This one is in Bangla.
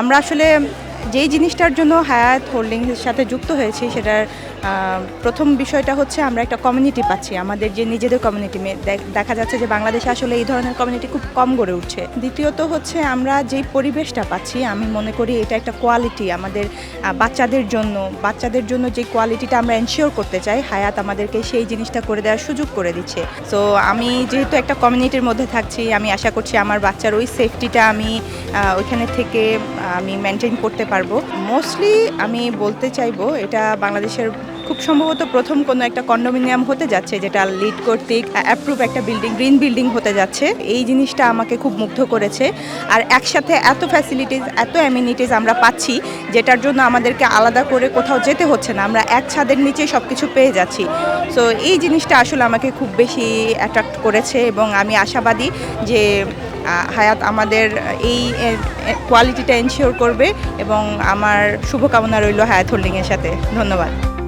আমরা আসলে যেই জিনিসটার জন্য হায়াত হোল্ডিংসের সাথে যুক্ত হয়েছি, সেটার প্রথম বিষয়টা হচ্ছে আমরা একটা কমিউনিটি পাচ্ছি। আমাদের যে নিজেদের কমিউনিটি দেখা যাচ্ছে যে বাংলাদেশে আসলে এই ধরনের কমিউনিটি খুব কম গড়ে উঠছে। দ্বিতীয়ত হচ্ছে আমরা যেই পরিবেশটা পাচ্ছি, আমি মনে করি এটা একটা কোয়ালিটি আমাদের বাচ্চাদের জন্য বাচ্চাদের জন্য যে কোয়ালিটিটা আমরা এনশিওর করতে চাই, হায়াত আমাদেরকে সেই জিনিসটা করে দেওয়ার সুযোগ করে দিচ্ছে। সো আমি যেহেতু একটা কমিউনিটির মধ্যে থাকছি, আমি আশা করছি আমার বাচ্চার ওই সেফটিটা আমি ওইখানে থেকে আমি মেনটেন করতে পারব। মোস্টলি আমি বলতে চাইব, এটা বাংলাদেশের খুব সম্ভবত প্রথম কোনো একটা কন্ডোমিনিয়াম হতে যাচ্ছে, যেটা লিড কর্তৃক অ্যাপ্রুভ একটা বিল্ডিং গ্রিন বিল্ডিং হতে যাচ্ছে। এই জিনিসটা আমাকে খুব মুগ্ধ করেছে। আর একসাথে এত ফ্যাসিলিটিস এত অ্যামিনিটিস আমরা পাচ্ছি, যেটার জন্য আমাদেরকে আলাদা করে কোথাও যেতে হচ্ছে না। আমরা এক ছাদের নিচে সব কিছু পেয়ে যাচ্ছি। সো এই জিনিসটা আসলে আমাকে খুব বেশি অ্যাট্রাক্ট করেছে এবং আমি আশাবাদী যে হায়াত আমাদের এই কোয়ালিটিটা এনশিওর করবে এবং আমার শুভকামনা রইল হায়াত হোল্ডিংয়ের সাথে। ধন্যবাদ।